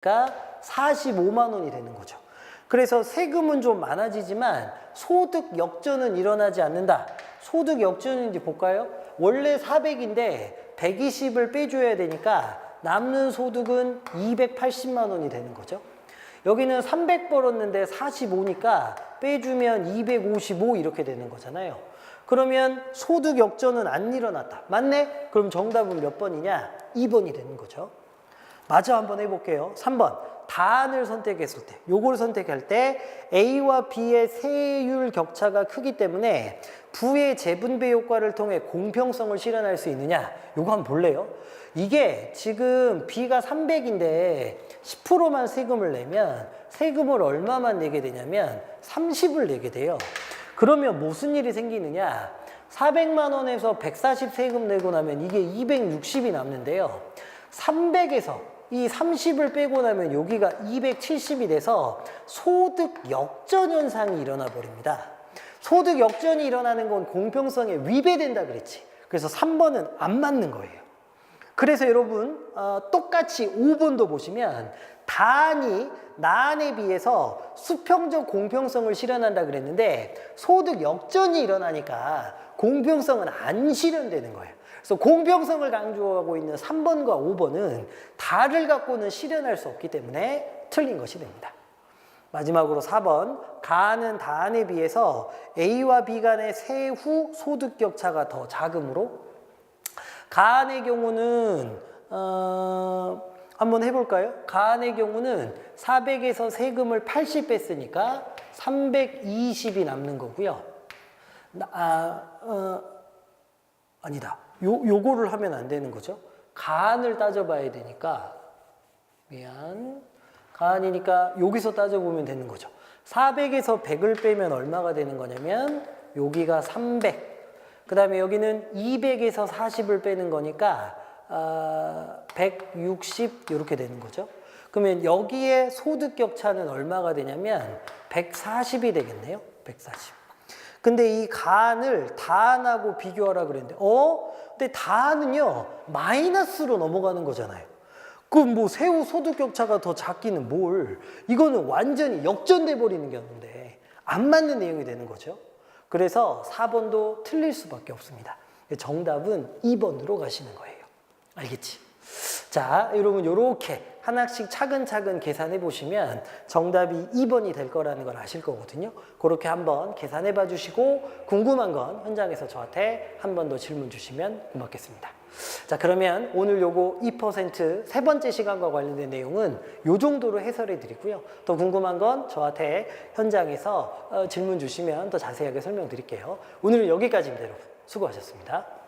가 45만 원이 되는 거죠. 그래서 세금은 좀 많아지지만 소득 역전은 일어나지 않는다. 소득 역전인지 볼까요? 원래 400인데 120을 빼줘야 되니까 남는 소득은 280만 원이 되는 거죠. 여기는 300 벌었는데 45니까 빼주면 255 이렇게 되는 거잖아요. 그러면 소득 역전은 안 일어났다. 맞네? 그럼 정답은 몇 번이냐? 2번이 되는 거죠. 마저 한번 해볼게요. 3번. 단을 선택했을 때, 요걸 선택할 때 A와 B의 세율 격차가 크기 때문에 부의 재분배 효과를 통해 공평성을 실현할 수 있느냐? 요거 한번 볼래요? 이게 지금 B가 300인데 10%만 세금을 내면 세금을 얼마만 내게 되냐면 30을 내게 돼요. 그러면 무슨 일이 생기느냐? 400만 원에서 140 세금 내고 나면 이게 260이 남는데요. 300에서 이 30을 빼고 나면 여기가 270이 돼서 소득 역전 현상이 일어나 버립니다. 소득 역전이 일어나는 건 공평성에 위배된다 그랬지. 그래서 3번은 안 맞는 거예요. 그래서 여러분 어, 똑같이 5번도 보시면 단이 난에 비해서 수평적 공평성을 실현한다 그랬는데 소득 역전이 일어나니까 공평성은 안 실현되는 거예요. 그래서 공평성을 강조하고 있는 3번과 5번은 다를 갖고는 실현할 수 없기 때문에 틀린 것이 됩니다. 마지막으로 4번 가는 단에 비해서 A와 B 간의 세후 소득 격차가 더 작으므로 가안의 경우는 어, 한번 해볼까요? 가안의 경우는 400에서 세금을 80 뺐으니까 320이 남는 거고요. 나- 아, 어, 아니다. 요, 요거를 하면 안 되는 거죠. 가안을 따져봐야 되니까 미안. 가안이니까 여기서 따져보면 되는 거죠. 400에서 100을 빼면 얼마가 되는 거냐면 여기가 300. 그 다음에 여기는 200에서 40을 빼는 거니까 아, 160 이렇게 되는 거죠. 그러면 여기에 소득 격차는 얼마가 되냐면 140이 되겠네요. 140. 근데 이 간을 다안하고 비교하라 그랬는데, 어? 근데 다안은요, 마이너스로 넘어가는 거잖아요. 그럼 뭐 세후 소득 격차가 더 작기는 뭘? 이거는 완전히 역전돼 버리는 건데, 안 맞는 내용이 되는 거죠. 그래서 4번도 틀릴 수밖에 없습니다. 정답은 2번으로 가시는 거예요. 알겠지? 자, 여러분 요렇게 하나씩 차근차근 계산해 보시면 정답이 2번이 될 거라는 걸 아실 거거든요. 그렇게 한번 계산해 봐 주시고 궁금한 건 현장에서 저한테 한 번 더 질문 주시면 고맙겠습니다. 자, 그러면 오늘 요거 2%세 번째 시간과 관련된 내용은 요 정도로 해설해 드리고요. 더 궁금한 건 저한테 현장에서 어, 질문 주시면 더 자세하게 설명드릴게요. 오늘은 여기까지입니다, 여러분. 수고하셨습니다.